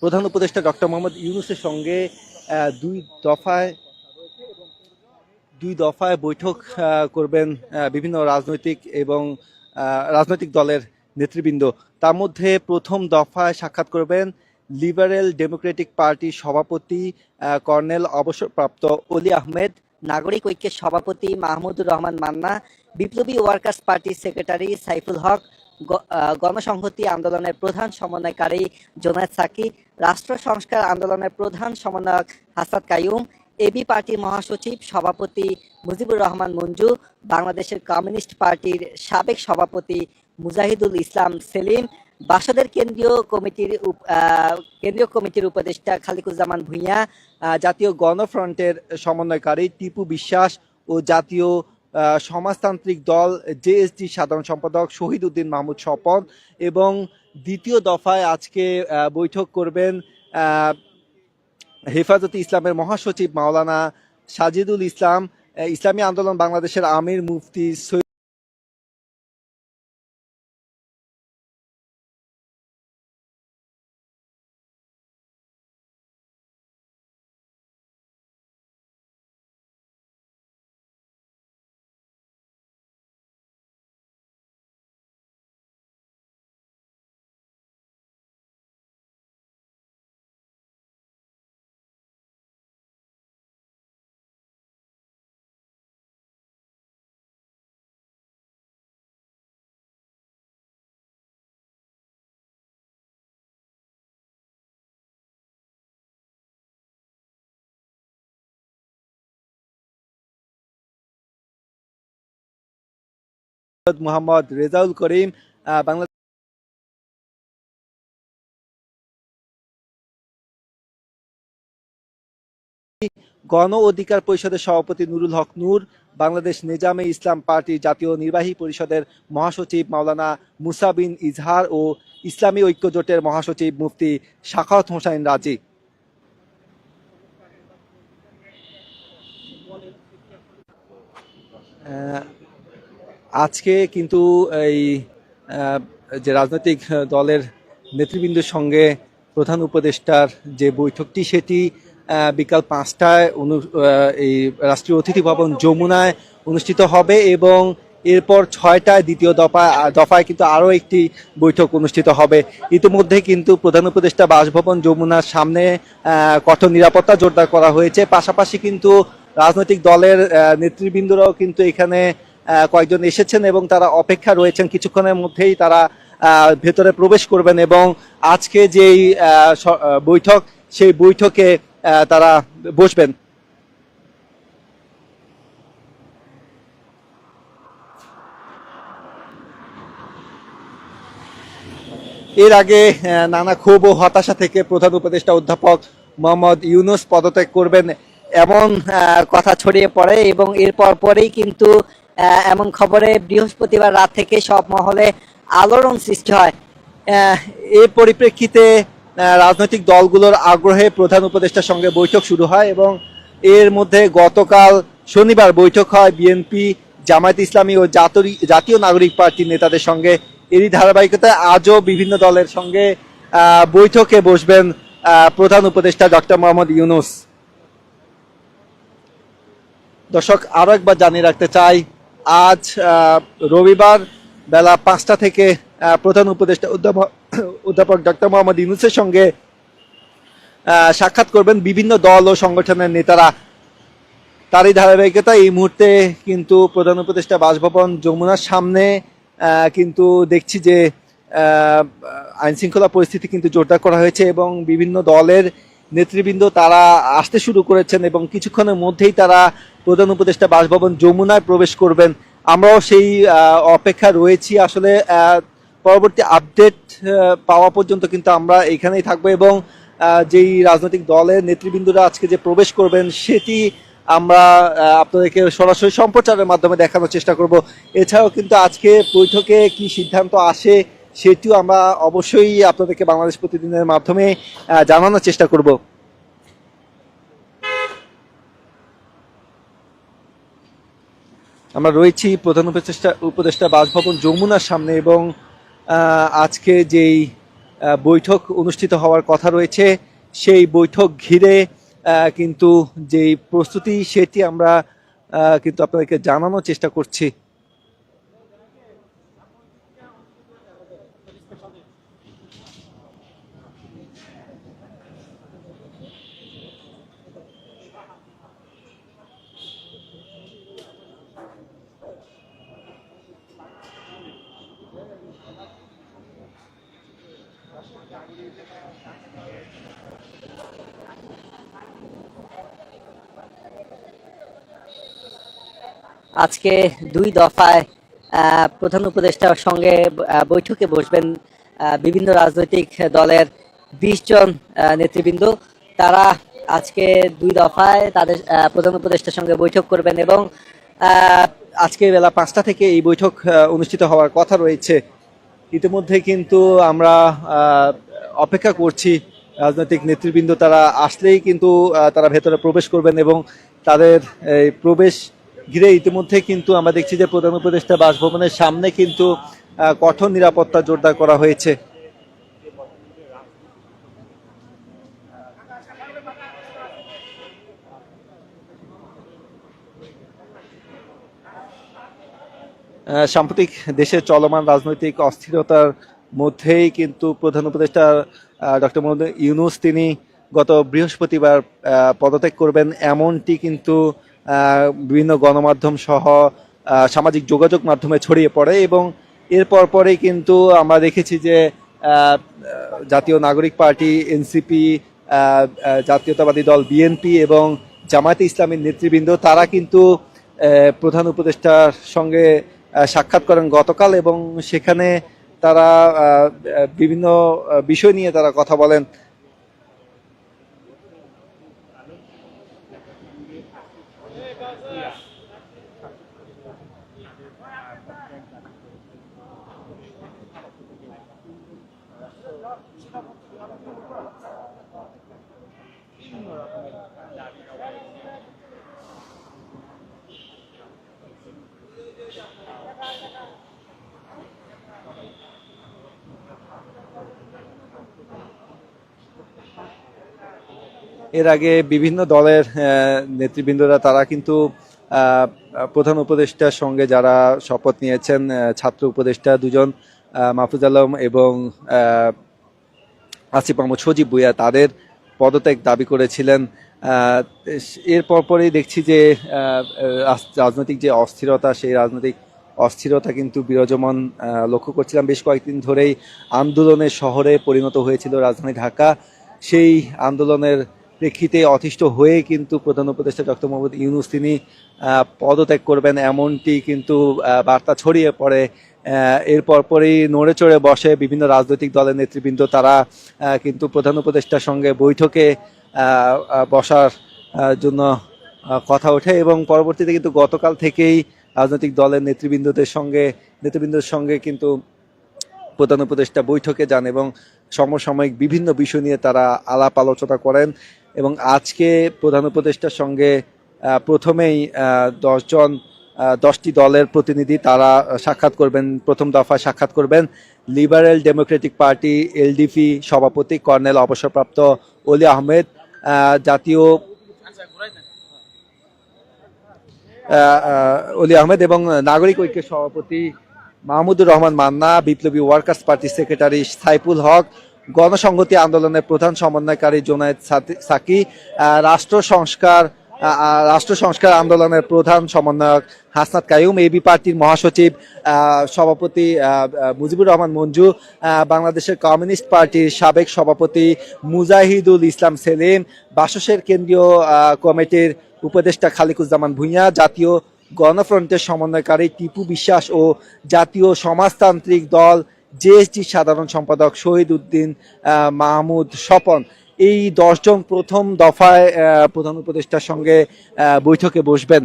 প্রধান উপদেষ্টা ডক্টর মোহাম্মদ ইউনুসের সঙ্গে দুই দফায় দুই দফায় বৈঠক করবেন বিভিন্ন রাজনৈতিক এবং রাজনৈতিক দলের নেতৃবৃন্দ। তার মধ্যে প্রথম দফায় সাক্ষাৎ করবেন লিবারেল ডেমোক্রেটিক পার্টির সভাপতি কর্নেল অবসরপ্রাপ্ত অলি আহমেদ। নাগরিক ঐক্যের সভাপতি মাহমুদুর রহমান মান্না, বিপ্লবী ওয়ার্কার্স পার্টির সেক্রেটারি সাইফুল হক গণসংহতি আন্দোলনের প্রধান সমন্বয়কারী জোনায়েদ সাকি, রাষ্ট্র সংস্কার আন্দোলনের প্রধান সমন্বয়ক হাসাদ কাইয়ুম এবি পার্টির মহাসচিব সভাপতি মুজিবুর রহমান মঞ্জু, বাংলাদেশের কমিউনিস্ট পার্টির সাবেক সভাপতি মুজাহিদুল ইসলাম সেলিম, বাসদের কেন্দ্রীয় কমিটির কেন্দ্রীয় কমিটির উপদেষ্টা খালিকুজ্জামান ভূঁইয়া জাতীয় গণফ্রন্টের সমন্বয়কারী টিপু বিশ্বাস ও জাতীয় সমাজতান্ত্রিক দল জেএসডি সাধারণ সম্পাদক শহীদ উদ্দিন মাহমুদ স্বপন এবং দ্বিতীয় দফায় আজকে বৈঠক করবেন হেফাজতে ইসলামের মহাসচিব মাওলানা সাজিদুল ইসলাম। ইসলামী আন্দোলন বাংলাদেশের আমির মুফতি মোহাম্মদ রেজাউল করিম আহ, বাংলা গণ অধিকার পরিষদের সভাপতি নুরুল হক নূর বাংলাদেশ নিজামে ইসলাম পার্টির জাতীয় নির্বাহী পরিষদের মহাসচিব মাওলানা মুসা বিন ইজহার ও ইসলামী ঐক্য জোটের মহাসচিব মুফতি শাখাওয়াত হোসাইন রাজি। আহ, আজকে কিন্তু এই যে রাজনৈতিক দলের নেতৃবৃন্দের সঙ্গে প্রধান উপদেষ্টার যে বৈঠকটি, সেটি বিকাল পাঁচটায় অনু- এই রাষ্ট্রীয় অতিথি ভবন যমুনায় অনুষ্ঠিত হবে এবং এরপর ছয়টায় দ্বিতীয় দফায় দফায় কিন্তু আরও একটি বৈঠক অনুষ্ঠিত হবে। ইতিমধ্যে কিন্তু প্রধান উপদেষ্টা বাসভবন যমুনার সামনে কঠোর নিরাপত্তা জোরদার করা হয়েছে। পাশাপাশি কিন্তু রাজনৈতিক দলের নেতৃবৃন্দরাও কিন্তু এখানে কয়েকজন এসেছেন এবং তারা অপেক্ষা রয়েছেন। কিছুক্ষণের মধ্যেই তারা ভেতরে প্রবেশ করবেন এবং আজকে যেই বৈঠক, সেই বৈঠকে তারা বসবেন। এর আগে নানা ক্ষোভ ও হতাশা থেকে প্রধান উপদেষ্টা অধ্যাপক মোহাম্মদ ইউনুস পদত্যাগ করবেন এমন কথা ছড়িয়ে পড়ে এবং এরপর পরেই কিন্তু এমন খবরে বৃহস্পতিবার রাত থেকে সব মহলে আলোড়ন সৃষ্টি হয়। এর পরিপ্রেক্ষিতে রাজনৈতিক দলগুলোর আগ্রহে প্রধান উপদেষ্টার সঙ্গে বৈঠক শুরু হয় এবং এর মধ্যে গতকাল শনিবার বৈঠক হয় বিএনপি জামায়াত ইসলামী ও জাতীয় নাগরিক পার্টির নেতাদের সঙ্গে। এরই ধারাবাহিকতায় আজও বিভিন্ন দলের সঙ্গে বৈঠকে বসবেন প্রধান উপদেষ্টা ডক্টর মোহাম্মদ ইউনুস। দর্শক আরও একবার জানিয়ে রাখতে চাই আজ রবিবার বেলা পাঁচটা থেকে প্রধান উপদেষ্টা অধ্যাপক ডক্টর মোহাম্মদ ইউনুসের সঙ্গে সাক্ষাৎ করবেন বিভিন্ন দল ও সংগঠনের নেতারা। তারই ধারাবাহিকতা এই মুহূর্তে কিন্তু প্রধান উপদেষ্টা বাসভবন যমুনার সামনে কিন্তু দেখছি যে আইন শৃঙ্খলা পরিস্থিতি কিন্তু জোরদার করা হয়েছে এবং বিভিন্ন দলের নেতৃবৃন্দ তারা আসতে শুরু করেছেন এবং কিছুক্ষণের মধ্যেই তারা প্রধান উপদেষ্টা বাসভবন যমুনায় প্রবেশ করবেন। আমরাও সেই অপেক্ষা রয়েছি। আসলে পরবর্তী আপডেট পাওয়া পর্যন্ত কিন্তু আমরা এখানেই থাকব এবং যেই রাজনৈতিক দলের নেতৃবৃন্দরা আজকে যে প্রবেশ করবেন সেটি আমরা আপনাদেরকে সরাসরি সম্প্রচারের মাধ্যমে দেখানোর চেষ্টা করব। এছাড়াও কিন্তু আজকে বৈঠকে কি সিদ্ধান্ত আসে সেটিও আমরা অবশ্যই আপনাদেরকে বাংলাদেশ প্রতিদিনের মাধ্যমে জানানোর চেষ্টা করব। আমরা রয়েছি প্রধান উপদেষ্টা উপদেষ্টা বাসভবন যমুনার সামনে এবং আজকে যেই বৈঠক অনুষ্ঠিত হওয়ার কথা রয়েছে, সেই বৈঠক ঘিরে কিন্তু যেই প্রস্তুতি সেটি আমরা কিন্তু আপনাদেরকে জানানোর চেষ্টা করছি। আজকে দুই দফায় প্রধান উপদেষ্টার সঙ্গে বৈঠকে বসবেন বিভিন্ন রাজনৈতিক দলের বিশ জন নেতৃবৃন্দ। তারা আজকে দুই দফায় তাদের প্রধান উপদেষ্টার সঙ্গে বৈঠক করবেন এবং আজকে বেলা পাঁচটা থেকে এই বৈঠক অনুষ্ঠিত হওয়ার কথা রয়েছে। ইতিমধ্যে কিন্তু আমরা অপেক্ষা করছি রাজনৈতিক নেতৃবৃন্দ তারা আসলেই কিন্তু তারা ভেতরে প্রবেশ করবেন এবং তাদের, এই প্রবেশ ঘিরে ইতিমধ্যে কিন্তু আমরা দেখছি যে প্রধান উপদেষ্টা বাসভবনের সামনে কিন্তু কঠোর নিরাপত্তা জোরদার করা হয়েছে। সাম্প্রতিক দেশে চলমান রাজনৈতিক অস্থিরতার মধ্যেই কিন্তু প্রধান উপদেষ্টা ডক্টর মোহাম্মদ ইউনুস তিনি গত বৃহস্পতিবার পদত্যাগ করবেন এমনটি কিন্তু বিভিন্ন গণমাধ্যম সহ সামাজিক যোগাযোগ মাধ্যমে ছড়িয়ে পড়ে এবং এরপর পরেই কিন্তু আমরা দেখেছি যে জাতীয় নাগরিক পার্টি, এনসিপি জাতীয়তাবাদী দল বিএনপি এবং জামায়াতে ইসলামীর নেতৃবৃন্দ, তারা কিন্তু প্রধান উপদেষ্টার সঙ্গে সাক্ষাৎ করেন গতকাল এবং সেখানে তারা বিভিন্ন বিষয় নিয়ে তারা কথা বলেন। এর আগে বিভিন্ন দলের নেতৃবৃন্দরা তারা কিন্তু প্রধান উপদেষ্টার সঙ্গে যারা শপথ নিয়েছেন ছাত্র উপদেষ্টা দুজন মাহফুজ আলম এবং আসিফ মাহমুদ সজীব ভুইয়া তাদের পদত্যাগ দাবি করেছিলেন। এর পরপরই দেখছি যে রাজ- রাজনৈতিক যে অস্থিরতা, সেই রাজনৈতিক অস্থিরতা কিন্তু বিরাজমান লক্ষ্য করছিলাম। বেশ কয়েকদিন ধরেই আন্দোলনের শহরে পরিণত হয়েছিল রাজধানী ঢাকা। সেই আন্দোলনের প্রেক্ষিতে অতিষ্ঠ হয়ে কিন্তু প্রধান উপদেষ্টা ডক্টর মোহাম্মদ ইউনুস তিনি পদত্যাগ করবেন এমনটি কিন্তু বার্তা ছড়িয়ে পড়ে। আহ, এর পরপরই নড়ে চড়ে বসে বিভিন্ন রাজনৈতিক দলের নেতৃবৃন্দ তারা কিন্তু প্রধান উপদেষ্টার সঙ্গে বৈঠকে বসার জন্য কথা ওঠে এবং পরবর্তীতে কিন্তু গতকাল থেকেই রাজনৈতিক দলের নেতৃবৃন্দদের সঙ্গে নেতৃবৃন্দের সঙ্গে কিন্তু প্রধান উপদেষ্টা বৈঠকে যান এবং সমসাময়িক বিভিন্ন বিষয় নিয়ে তারা আলাপ আলোচনা করেন। এবং আজকে প্রধান উপদেষ্টার সঙ্গে প্রথমেই দশজন দশটি দলের প্রতিনিধি তারা সাক্ষাৎ করবেন, প্রথম দফা সাক্ষাৎ করবেন। লিবারেল ডেমোক্রেটিক পার্টি, এলডিপি সভাপতি কর্নেল অবসরপ্রাপ্ত অলি আহমেদ জাতীয় অলি আহমেদ এবং নাগরিক ঐক্যের সভাপতি Mahmudur Rahman Manna, Biplobi workers party secretary Saiful Haque গণসংহতি আন্দোলনের প্রধান সমন্বয়কারী জোনায়েদ সাকি রাষ্ট্র সংস্কার রাষ্ট্র সংস্কার আন্দোলনের প্রধান সমন্বয়ক হাসনাত কায়ুম এবি পার্টির মহাসচিব সভাপতি মুজিবুর রহমান মঞ্জু বাংলাদেশের কমিউনিস্ট পার্টির সাবেক সভাপতি মুজাহিদুল ইসলাম সেলিম, বাসসের কেন্দ্রীয় কমিটির উপদেষ্টা খালিকুজ্জামান ভুঁইয়া, জাতীয় গণফ্রন্টের সমন্বয়কারী টিপু বিশ্বাস ও জাতীয় সমাজতান্ত্রিক দল জেএসডি সাধারণ সম্পাদক শহীদ উদ্দিন মাহমুদ স্বপন এই দশজন প্রথম দফায় প্রধান উপদেষ্টার সঙ্গে বৈঠকে বসবেন।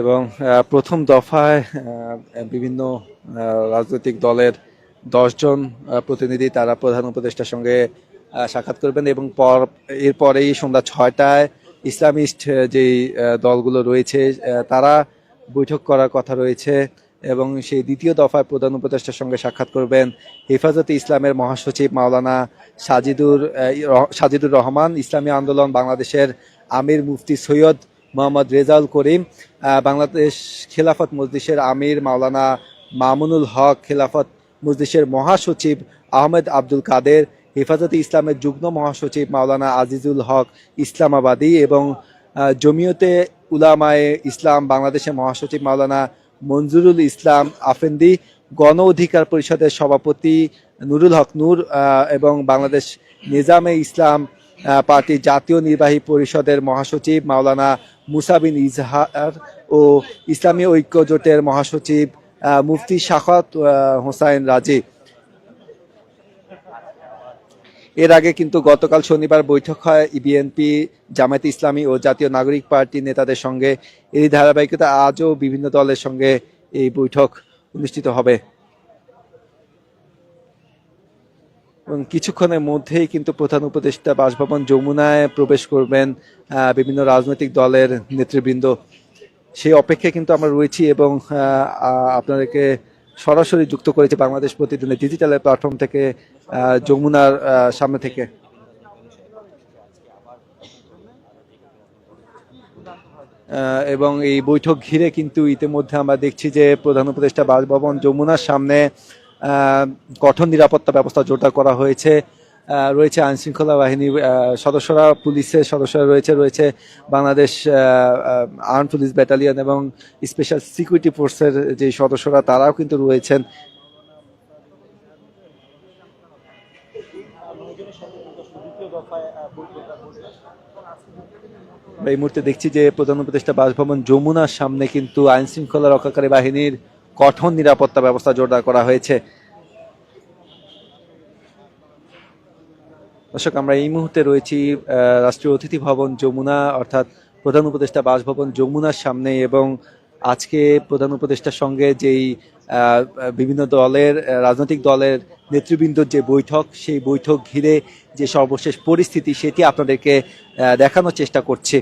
এবং প্রথম দফায় বিভিন্ন রাজনৈতিক দলের দশজন প্রতিনিধি তারা প্রধান উপদেষ্টার সঙ্গে সাক্ষাৎ করবেন এবং পর, এরপরেই সন্ধ্যা ছয়টায় ইসলামিস্ট যেই দলগুলো রয়েছে তারা বৈঠক করার কথা রয়েছে এবং সেই দ্বিতীয় দফায় প্রধান উপদেষ্টার সঙ্গে সাক্ষাৎ করবেন হেফাজতে ইসলামের মহাসচিব মাওলানা সাজিদুর সাজিদুর রহমান, ইসলামী আন্দোলন বাংলাদেশের আমির মুফতি সৈয়দ মোহাম্মদ রেজাউল করিম বাংলাদেশ খেলাফত মজলিসের আমির মাওলানা মামুনুল হক খেলাফত মজলিসের মহাসচিব আহমেদ আব্দুল কাদের হেফাজতে ইসলামের যুগ্ম মহাসচিব মাওলানা আজিজুল হক ইসলামাবাদী এবং জমিয়তে উলামায়ে ইসলাম বাংলাদেশের মহাসচিব মাওলানা মঞ্জুরুল ইসলাম আফেন্দি গণ অধিকার পরিষদের সভাপতি নুরুল হক নূর এবং বাংলাদেশ নিজামে ইসলাম আহ, পার্টির জাতীয় নির্বাহী পরিষদের মহাসচিব মাওলানা মুসাবিন ইজহার ও ইসলামী ঐক্য জোটের মহাসচিব মুফতি শাখাত হোসাইন রাজি। এর আগে কিন্তু গতকাল শনিবার বৈঠক হয় বিএনপি জামায়াত ইসলামী ও জাতীয় নাগরিক পার্টি নেতাদের সঙ্গে। এই ধারাবাহিকতা আজও বিভিন্ন দলের সঙ্গে এই বৈঠক অনুষ্ঠিত হবে। এবং কিছুক্ষণের মধ্যেই কিন্তু প্রধান উপদেষ্টা বাসভবন যমুনায় প্রবেশ করবেন বিভিন্ন রাজনৈতিক দলের নেতৃবৃন্দ। সেই অপেক্ষায় কিন্তু আমরা রয়েছি এবং আপনাদেরকে সরাসরি যুক্ত করেছে বাংলাদেশ প্রতিদিনের ডিজিটালের প্ল্যাটফর্ম থেকে যমুনার সামনে থেকে। এবং এই বৈঠক ঘিরে কিন্তু ইতিমধ্যে আমরা দেখছি যে প্রধান উপদেষ্টা বাসভবন যমুনার সামনে কঠোর নিরাপত্তা ব্যবস্থা জোরদার করা হয়েছে। রয়েছে আইন শৃঙ্খলা বাহিনীর সদস্যরা, পুলিশের সদস্যরা রয়েছে রয়েছে বাংলাদেশ আর্ম পুলিশ ব্যাটালিয়ন এবং স্পেশাল সিকিউরিটি ফোর্সের যে সদস্যরা, তারাও কিন্তু রয়েছেন। এই মুহূর্তে দেখছি যে প্রধান উপদেষ্টা বাসভবন যমুনার সামনে কিন্তু আইন শৃঙ্খলা রক্ষাকারী বাহিনীর কঠোর নিরাপত্তা ব্যবস্থা জোরদার করা হয়েছে। দর্শক, আমরা এই মুহূর্তে রয়েছি রাষ্ট্রীয় অতিথি ভবন যমুনা, অর্থাৎ প্রধান উপদেষ্টা বাসভবন যমুনার সামনে এবং আজকে প্রধান উপদেষ্টার সঙ্গে যেই বিভিন্ন দলের রাজনৈতিক দলের নেতৃবৃন্দর যে বৈঠক, সেই বৈঠক ঘিরে যে সর্বশেষ পরিস্থিতি, সেটি আপনাদেরকে দেখানোর চেষ্টা করছি।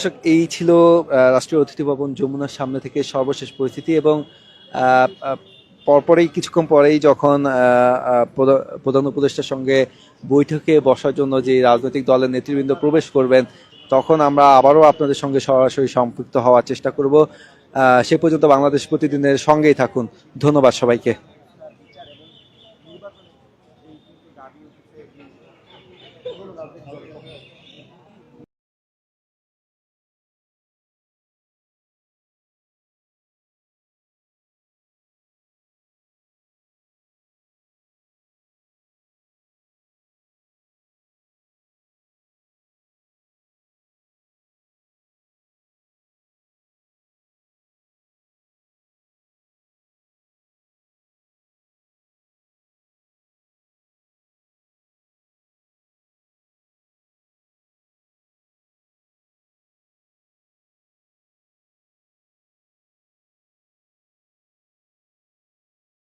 দর্শক, এই ছিল রাষ্ট্রীয় অতিথি ভবন যমুনার সামনে থেকে সর্বশেষ পরিস্থিতি এবং পরপরেই কিছুক্ষণ পরেই যখন প্রধান উপদেষ্টার সঙ্গে বৈঠকে বসার জন্য যে রাজনৈতিক দলের নেতৃবৃন্দ প্রবেশ করবেন, তখন আমরা আবারও আপনাদের সঙ্গে সরাসরি সম্পৃক্ত হওয়ার চেষ্টা করব। সে পর্যন্ত বাংলাদেশ প্রতিদিনের সঙ্গেই থাকুন। ধন্যবাদ সবাইকে।